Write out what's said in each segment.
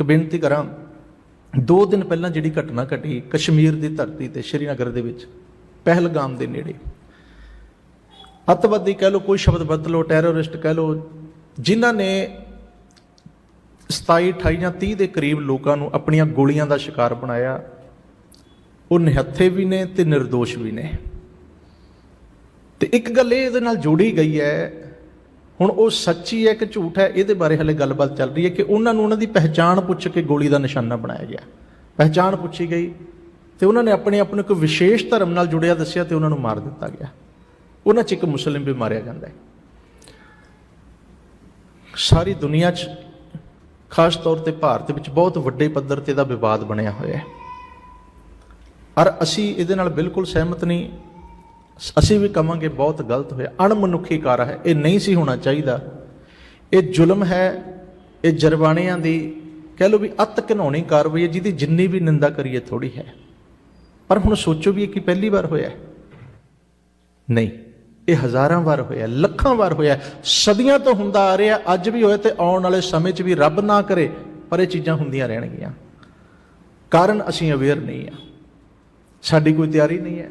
ਇੱਕ ਬੇਨਤੀ ਕਰਾਂ, ਦੋ ਦਿਨ ਪਹਿਲਾਂ ਜਿਹੜੀ ਘਟਨਾ ਘਟੀ ਕਸ਼ਮੀਰ ਦੀ ਧਰਤੀ ਤੇ ਸ਼੍ਰੀਨਗਰ ਦੇ ਵਿੱਚ, ਪਹਿਲਗਾਮ ਦੇ ਨੇੜੇ। ਅੱਤਵਾਦੀ ਕਹਿ ਲੋ ਕੋਈ ਸ਼ਬਦ ਬਦਲੋ ਲਓ, ਟੈਰਰਿਸਟ ਕਹਿ ਲੋ ਜਿਨ੍ਹਾਂ ਨੇ 27 28 ਜਾਂ 30 ਦੇ ਕਰੀਬ ਲੋਕਾਂ ਨੂੰ ਆਪਣੀਆਂ ਗੋਲੀਆਂ ਦਾ ਸ਼ਿਕਾਰ ਬਣਾਇਆ। ਉਹ ਨਿਹੱਥੇ ਵੀ ਨੇ ਤੇ નિર્ਦੋਸ਼ ਵੀ ਨੇ। ਤੇ ਇੱਕ ਗੱਲ ਇਹ ਇਹਦੇ ਨਾਲ ਜੋੜੀ ਗਈ ਹੈ ਹੁਣ ਉਹ ਸੱਚੀ ਹੈ ਕਿ ਝੂਠ ਹੈ, ਇਹਦੇ ਬਾਰੇ ਹਲੇ ਗੱਲਬਾਤ ਚੱਲ ਰਹੀ ਹੈ ਕਿ ਉਹਨਾਂ ਨੂੰ ਉਹਨਾਂ ਦੀ ਪਹਿਚਾਣ ਪੁੱਛ ਕੇ ਗੋਲੀ ਦਾ ਨਿਸ਼ਾਨਾ ਬਣਾਇਆ ਗਿਆ। ਪਹਿਚਾਣ ਪੁੱਛੀ ਗਈ ਤੇ ਉਹਨਾਂ ਨੇ ਆਪਣੇ ਆਪ ਨੂੰ ਇੱਕ ਵਿਸ਼ੇਸ਼ ਧਰਮ ਨਾਲ ਜੁੜਿਆ ਦੱਸਿਆ ਤੇ ਉਹਨਾਂ ਨੂੰ ਮਾਰ ਦਿੱਤਾ ਗਿਆ। ਉਹਨਾਂ 'ਚ ਇੱਕ ਮੁਸਲਿਮ ਵੀ ਮਾਰਿਆ ਜਾਂਦਾ ਹੈ। ਸਾਰੀ ਦੁਨੀਆ 'ਚ ਖਾਸ ਤੌਰ ਤੇ ਭਾਰਤ ਵਿੱਚ ਬਹੁਤ ਵੱਡੇ ਪੱਧਰ ਤੇ ਦਾ ਵਿਵਾਦ ਬਣਿਆ ਹੋਇਆ ਹੈ। ਔਰ ਅਸੀਂ ਇਹਦੇ ਨਾਲ ਬਿਲਕੁਲ ਸਹਿਮਤ ਨਹੀਂ ਅਸੀਂ ਵੀ ਕਵਾਂਗੇ ਬਹੁਤ ਗਲਤ ਹੋਇਆ। ਅਣਮਨੁੱਖੀ ਕਾਰ ਹੈ। ਇਹ ਨਹੀਂ ਸੀ ਹੋਣਾ ਚਾਹੀਦਾ। ਇਹ ਜ਼ੁਲਮ ਹੈ। ਇਹ ਜਰਬਾਣਿਆਂ ਦੀ ਕਹਿ ਲਓ ਵੀ ਅਤ ਘਿਨਾਉਣੀ ਕਾਰਵਾਈ ਹੈ, ਜਿਹਦੀ ਜਿੰਨੀ ਵੀ ਨਿੰਦਾ ਕਰੀਏ ਥੋੜੀ ਹੈ। ਪਰ ਹੁਣ ਸੋਚੋ ਵੀ ਇਹ ਕੀ ਪਹਿਲੀ ਵਾਰ ਹੋਇਆ ਨਹੀਂ। ਇਹ ਹਜ਼ਾਰਾਂ ਵਾਰ ਹੋਇਆ ਲੱਖਾਂ ਵਾਰ ਹੋਇਆ ਸਦੀਆਂ ਤੋਂ ਹੁੰਦਾ ਆ ਰਿਹਾ, ਅੱਜ ਵੀ ਹੋਇਆ ਤੇ ਆਉਣ ਵਾਲੇ ਸਮੇਂ 'ਚ ਵੀ ਰੱਬ ਨਾ ਕਰੇ, ਪਰ ਇਹ ਚੀਜ਼ਾਂ ਹੁੰਦੀਆਂ ਰਹਿਣਗੀਆਂ। ਕਾਰਨ ਅਸੀਂ ਅਵੇਅਰ ਨਹੀਂ ਆ ਸਾਡੀ ਕੋਈ ਤਿਆਰੀ ਨਹੀਂ ਹੈ।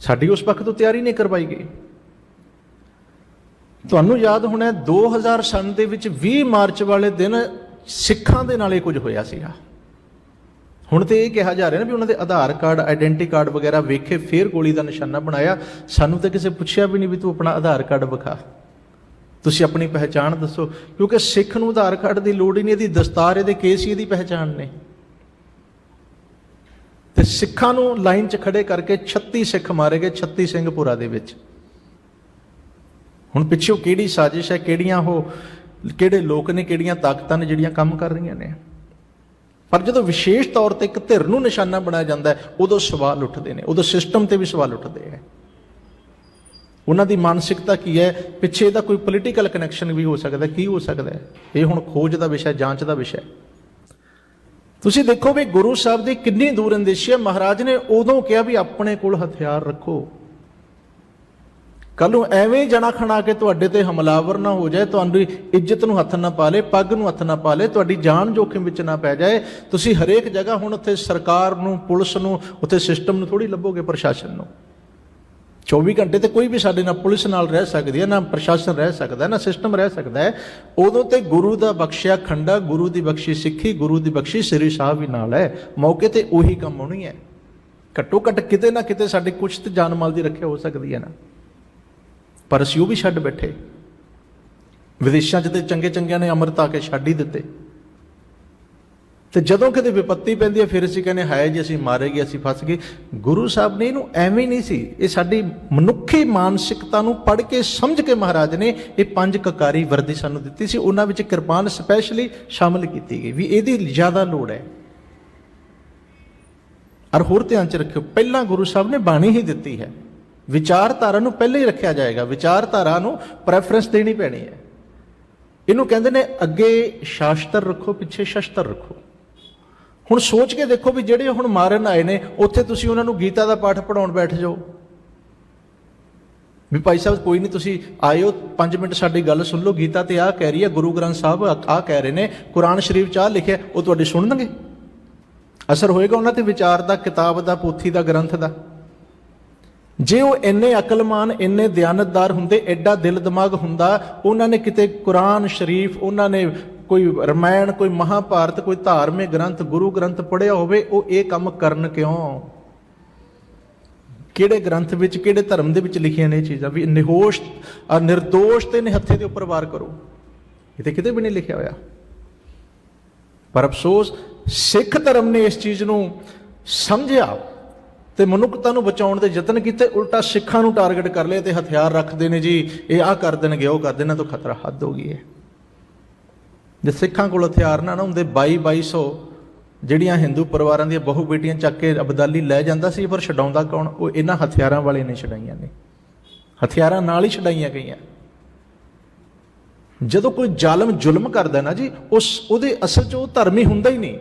ਸਾਡੀ ਉਸ ਪੱਖ ਤੋਂ ਤਿਆਰੀ ਨਹੀਂ ਕਰਵਾਈ ਗਈ। ਤੁਹਾਨੂੰ ਯਾਦ ਹੋਣਾ ਹੈ 2000 ਸਨ ਦੇ ਵਿੱਚ 20 ਮਾਰਚ ਵਾਲੇ ਦਿਨ ਸਿੱਖਾਂ ਦੇ ਨਾਲ ਇਹ ਕੁਝ ਹੋਇਆ ਸੀਗਾ। ਹੁਣ ਤੇ ਇਹ ਕਿਹਾ ਜਾ ਰਿਹਾ ਨਾ ਵੀ ਉਹਨਾਂ ਦੇ ਆਧਾਰ ਕਾਰਡ, ਆਇਡੈਂਟੀ ਕਾਰਡ ਵਗੈਰਾ ਵੇਖੇ, ਫੇਰ ਗੋਲੀ ਦਾ ਨਿਸ਼ਾਨਾ ਬਣਾਇਆ। ਸਾਨੂੰ ਤਾਂ ਕਿਸੇ ਪੁੱਛਿਆ ਵੀ ਨਹੀਂ ਵੀ ਤੂੰ ਆਪਣਾ ਆਧਾਰ ਕਾਰਡ ਵਿਖਾ। ਤੁਸੀਂ ਆਪਣੀ ਪਹਿਚਾਣ ਦੱਸੋ, ਕਿਉਂਕਿ ਸਿੱਖ ਨੂੰ ਆਧਾਰ ਕਾਰਡ ਦੀ ਲੋੜ ਹੀ ਨਹੀਂ, ਇਹਦੀ ਦਸਤਾਰ, ਇਹਦੇ ਕੇਸ ਹੀ ਇਹਦੀ ਪਹਿਚਾਣ ਨੇ। ਤੇ ਸਿੱਖਾਂ ਨੂੰ ਲਾਈਨ 'ਚ ਖੜੇ ਕਰਕੇ 36 ਸਿੱਖ ਮਾਰੇ ਗਏ 36 ਸਿੰਘਪੁਰਾ ਦੇ ਵਿੱਚ। ਹੁਣ ਪਿੱਛੋਂ ਕਿਹੜੀ ਸਾਜ਼ਿਸ਼ ਹੈ, ਕਿਹੜੀਆਂ ਉਹ, ਕਿਹੜੇ ਲੋਕ ਨੇ, ਕਿਹੜੀਆਂ ਤਾਕਤਾਂ ਨੇ ਜਿਹੜੀਆਂ ਕੰਮ ਕਰ ਰਹੀਆਂ ਨੇ? ਪਰ ਜਦੋਂ ਵਿਸ਼ੇਸ਼ ਤੌਰ ਤੇ ਇੱਕ ਧਿਰ ਨੂੰ ਨਿਸ਼ਾਨਾ ਬਣਾਇਆ ਜਾਂਦਾ ਹੈ, ਉਦੋਂ ਸਵਾਲ ਉੱਠਦੇ ਨੇ, ਉਦੋਂ ਸਿਸਟਮ ਤੇ ਵੀ ਸਵਾਲ ਉੱਠਦੇ ਹੈ ਉਹਨਾਂ ਦੀ ਮਾਨਸਿਕਤਾ ਕੀ ਹੈ? ਪਿੱਛੇ ਇਹਦਾ ਕੋਈ ਪੋਲੀਟੀਕਲ ਕਨੈਕਸ਼ਨ ਵੀ ਹੋ ਸਕਦਾ ਕੀ ਹੋ ਸਕਦਾ ਇਹ ਹੁਣ ਖੋਜ ਦਾ ਵਿਸ਼ਾ ਜਾਂਚ ਦਾ ਵਿਸ਼ਾ ਹੈ। ਤੁਸੀਂ ਦੇਖੋ ਵੀ ਗੁਰੂ ਸਾਹਿਬ ਦੀ ਕਿੰਨੀ ਦੂਰ ਅੰਦੇਸ਼ੀ ਹੈ। ਮਹਾਰਾਜ ਨੇ ਉਦੋਂ ਕਿਹਾ ਵੀ ਆਪਣੇ ਕੋਲ ਹਥਿਆਰ ਰੱਖੋ। ਕੱਲ ਨੂੰ ਐਵੇਂ ਜਣਾ ਖਣਾ ਕੇ ਤੁਹਾਡੇ ਤੇ ਹਮਲਾਵਰ ਨਾ ਹੋ ਜਾਏ, ਤੁਹਾਡੀ ਇੱਜ਼ਤ ਨੂੰ ਹੱਥ ਨਾ ਪਾ ਲੇ, ਪੱਗ ਨੂੰ ਹੱਥ ਨਾ ਪਾ ਲੇ, ਤੁਹਾਡੀ ਜਾਨ ਜੋਖਿਮ ਵਿੱਚ ਨਾ ਪੈ ਜਾਏ। ਤੁਸੀਂ ਹਰੇਕ ਜਗ੍ਹਾ ਹੁਣ ਉੱਥੇ ਸਰਕਾਰ ਨੂੰ, ਪੁਲਿਸ ਨੂੰ, ਉੱਥੇ ਸਿਸਟਮ ਨੂੰ ਥੋੜੀ ਲੱਭੋਗੇ ਪ੍ਰਸ਼ਾਸਨ ਨੂੰ। 24 ਘੰਟੇ ਤੇ ਕੋਈ ਵੀ ਸਾਡੇ ਨਾਲ ਪੁਲਿਸ ਨਾਲ ਰਹਿ ਸਕਦੀ ਹੈ, ਨਾ ਪ੍ਰਸ਼ਾਸਨ ਰਹਿ ਸਕਦਾ, ਨਾ ਸਿਸਟਮ ਰਹਿ ਸਕਦਾ ਹੈ, ਉਦੋਂ ਤੇ ਗੁਰੂ ਦਾ ਬਖਸ਼ਿਆ ਖੰਡਾ, ਗੁਰੂ ਦੀ ਬਖਸ਼ੀ ਸਿੱਖੀ, ਗੁਰੂ ਦੀ ਬਖਸ਼ੀ ਸ੍ਰੀ ਸਾਹਿਬ ਵੀ ਨਾਲ ਹੈ। ਮੌਕੇ ਤੇ ਉਹੀ ਕੰਮ ਹੋਣੀ ਹੈ। ਘੱਟੋ ਘੱਟ ਕਿਤੇ ਨਾ ਕਿਤੇ ਸਾਡੇ ਕੁਛ ਤੇ ਜਾਨ ਮਾਲ ਦੀ ਰੱਖਿਆ ਹੋ ਸਕਦੀ ਹੈ ਨਾ। ਪਰ ਅਸੀਂ ਉਹ ਵੀ ਛੱਡ ਬੈਠੇ। ਵਿਦੇਸ਼ਾਂ 'ਚ ਤੇ ਚੰਗੇ ਚੰਗਿਆਂ ਨੇ ਅੰਮ੍ਰਿਤ ਆ ਕੇ ਛੱਡ ਹੀ ਦਿੱਤੇ। ਤੇ ਜਦੋਂ ਕਿਤੇ ਵਿਪੱਤੀ ਪੈਂਦੀ ਹੈ, ਫਿਰ ਅਸੀਂ ਕਹਿੰਦੇ, ਹਾਏ ਜੀ, ਅਸੀਂ ਮਾਰੇ ਗਏ, ਅਸੀਂ ਫਸ ਗਏ। ਗੁਰੂ ਸਾਹਿਬ ਨੇ ਇਹਨੂੰ ਐਵੇਂ ਨਹੀਂ ਸੀ, ਇਹ ਸਾਡੀ ਮਨੁੱਖੀ ਮਾਨਸਿਕਤਾ ਨੂੰ ਪੜ੍ਹ ਕੇ, ਸਮਝ ਕੇ ਮਹਾਰਾਜ ਨੇ ਇਹ ਪੰਜ ਕਕਾਰੀ ਵਰਦੀ ਸਾਨੂੰ ਦਿੱਤੀ ਸੀ। ਉਹਨਾਂ ਵਿੱਚ ਕਿਰਪਾਨ ਸਪੈਸ਼ਲੀ ਸ਼ਾਮਲ ਕੀਤੀ ਗਈ ਵੀ ਇਹਦੀ ਜ਼ਿਆਦਾ ਲੋੜ ਹੈ। ਔਰ ਹੋਰ ਧਿਆਨ ਚ ਰੱਖਿਓ, ਪਹਿਲਾਂ ਗੁਰੂ ਸਾਹਿਬ ਨੇ ਬਾਣੀ ਹੀ ਦਿੱਤੀ ਹੈ। ਵਿਚਾਰਧਾਰਾ ਨੂੰ ਪਹਿਲਾਂ ਹੀ ਰੱਖਿਆ ਜਾਏਗਾ। ਵਿਚਾਰਧਾਰਾ ਨੂੰ ਪ੍ਰੈਫਰੈਂਸ ਦੇਣੀ ਪੈਣੀ ਹੈ। ਇਹਨੂੰ ਕਹਿੰਦੇ ਨੇ, ਅੱਗੇ ਸ਼ਾਸਤਰ ਰੱਖੋ, ਪਿੱਛੇ ਸ਼ਸਤਰ ਰੱਖੋ। ਹੁਣ ਸੋਚ ਕੇ ਦੇਖੋ ਵੀ ਜਿਹੜੇ ਹੁਣ ਮਾਰਨ ਆਏ ਨੇ, ਉੱਥੇ ਤੁਸੀਂ ਉਹਨਾਂ ਨੂੰ ਗੀਤਾ ਦਾ ਪਾਠ ਪੜਾਉਣ ਬੈਠ ਜਾਓ। ਵੀ ਭਾਈ ਸਾਹਿਬ, ਕੋਈ ਨਹੀਂ, ਤੁਸੀਂ ਆਇਓ 5 ਮਿੰਟ ਸਾਡੀ ਗੱਲ ਸੁਣ ਲਓ। ਗੀਤਾ ਤੇ ਆਹ ਕਹਿ ਰਹੀ ਹੈ, ਗੁਰੂ ਗ੍ਰੰਥ ਸਾਹਿਬ ਆਹ ਕਹਿ ਰਹੇ ਨੇ, ਕੁਰਾਨ ਸ਼ਰੀਫ ਚ ਆਹ ਲਿਖਿਆ, ਉਹ ਤੁਹਾਡੇ ਸੁਣਨਗੇ ਅਸਰ ਹੋਏਗਾ ਉਹਨਾਂ ਤੇ ਵਿਚਾਰ ਦਾ, ਕਿਤਾਬ ਦਾ, ਪੋਥੀ ਦਾ, ਗ੍ਰੰਥ ਦਾ। ਜੇ ਉਹ ਇੰਨੇ ਅਕਲਮਾਨ, ਇੰਨੇ ਦਿਆਨਤਦਾਰ ਹੁੰਦੇ, ਐਡਾ ਦਿਲ ਦਿਮਾਗ ਹੁੰਦਾ, ਉਹਨਾਂ ਨੇ ਕਿਤੇ ਕੁਰਾਨ ਸ਼ਰੀਫ, ਉਹਨਾਂ ਨੇ ਕੋਈ ਰਮਾਇਣ, ਕੋਈ ਮਹਾਭਾਰਤ, ਕੋਈ ਧਾਰਮਿਕ ਗ੍ਰੰਥ, ਗੁਰੂ ਗ੍ਰੰਥ ਪੜਿਆ ਹੋਵੇ, ਉਹ ਇਹ ਕੰਮ ਕਰਨ ਕਿਉਂ? ਕਿਹੜੇ ਗ੍ਰੰਥ ਵਿੱਚ, ਕਿਹੜੇ ਧਰਮ ਦੇ ਵਿੱਚ ਲਿਖੀਆਂ ਨੇ ਇਹ ਚੀਜ਼ਾਂ? ਵੀ ਨਿਹੋਸ਼ ਨਿਰਦੋਸ਼ ਤੇ ਨਿਹੱਥੇ ਦੇ ਉੱਪਰ ਵਾਰ ਕਰੋ। ਇਹ ਤੇ ਕਿਤੇ ਵੀ ਨਹੀਂ ਲਿਖਿਆ ਹੋਇਆ। ਪਰ ਅਫਸੋਸ, ਸਿੱਖ ਧਰਮ ਨੇ ਇਸ ਚੀਜ਼ ਨੂੰ ਸਮਝਿਆ ਤੇ ਮਨੁੱਖਤਾ ਨੂੰ ਬਚਾਉਣ ਦੇ ਯਤਨ ਕੀਤੇ, ਉਲਟਾ ਸਿੱਖਾਂ ਨੂੰ ਟਾਰਗੇਟ ਕਰ ਲਿਆ ਤੇ ਹਥਿਆਰ ਰੱਖਦੇ ਨੇ ਜੀ, ਇਹ ਆਹ ਕਰ ਦੇਣਗੇ, ਉਹ ਕਰ ਦੇਣਾ ਤੋਂ ਖਤਰਾ ਹੱਦ ਹੋ ਗਈ ਹੈ। ਜੇ ਸਿੱਖਾਂ ਕੋਲ ਹਥਿਆਰ ਨਾ ਨਾ ਹੁੰਦੇ 22 2200 ਜਿਹੜੀਆਂ ਹਿੰਦੂ ਪਰਿਵਾਰਾਂ ਦੀਆਂ ਬਹੁ ਬੇਟੀਆਂ ਚੱਕ ਕੇ ਅਬਦਾਲੀ ਲੈ ਜਾਂਦਾ ਸੀ, ਪਰ ਛਡਾਉਂਦਾ ਕੌਣ? ਉਹ ਇਹਨਾਂ ਹਥਿਆਰਾਂ ਵਾਲੇ ਨੇ ਛਡਾਈਆਂ ਨੇ। ਹਥਿਆਰਾਂ ਨਾਲ ਹੀ ਛਡਾਈਆਂ ਗਈਆਂ। ਜਦੋਂ ਕੋਈ ਜ਼ਾਲਮ ਜ਼ੁਲਮ ਕਰਦਾ ਨਾ ਜੀ, ਉਸ, ਉਹਦੇ ਅਸਲ 'ਚ ਉਹ ਧਰਮੀ ਹੁੰਦਾ ਹੀ ਨਹੀਂ।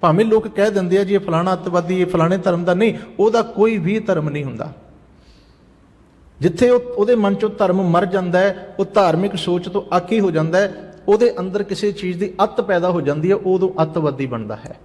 ਭਾਵੇਂ ਲੋਕ ਕਹਿ ਦਿੰਦੇ ਆ ਜੀ, ਇਹ ਫਲਾਣਾ ਅੱਤਵਾਦੀ, ਇਹ ਫਲਾਣੇ ਧਰਮ ਦਾ ਨਹੀਂ, ਉਹਦਾ ਕੋਈ ਵੀ ਧਰਮ ਨਹੀਂ ਹੁੰਦਾ। ਜਿੱਥੇ ਉਹ, ਉਹਦੇ ਮਨ 'ਚੋਂ ਧਰਮ ਮਰ ਜਾਂਦਾ ਹੈ, ਉਹ ਧਾਰਮਿਕ ਸੋਚ ਤੋਂ ਆਕੀ ਹੋ ਜਾਂਦਾ ਹੈ ਉਹਦੇ ਅੰਦਰ ਕਿਸੇ ਚੀਜ਼ ਦੀ ਅੱਤ ਪੈਦਾ ਹੋ ਜਾਂਦੀ ਹੈ ਉਦੋਂ ਅੱਤਵਾਦੀ ਬਣਦਾ ਹੈ।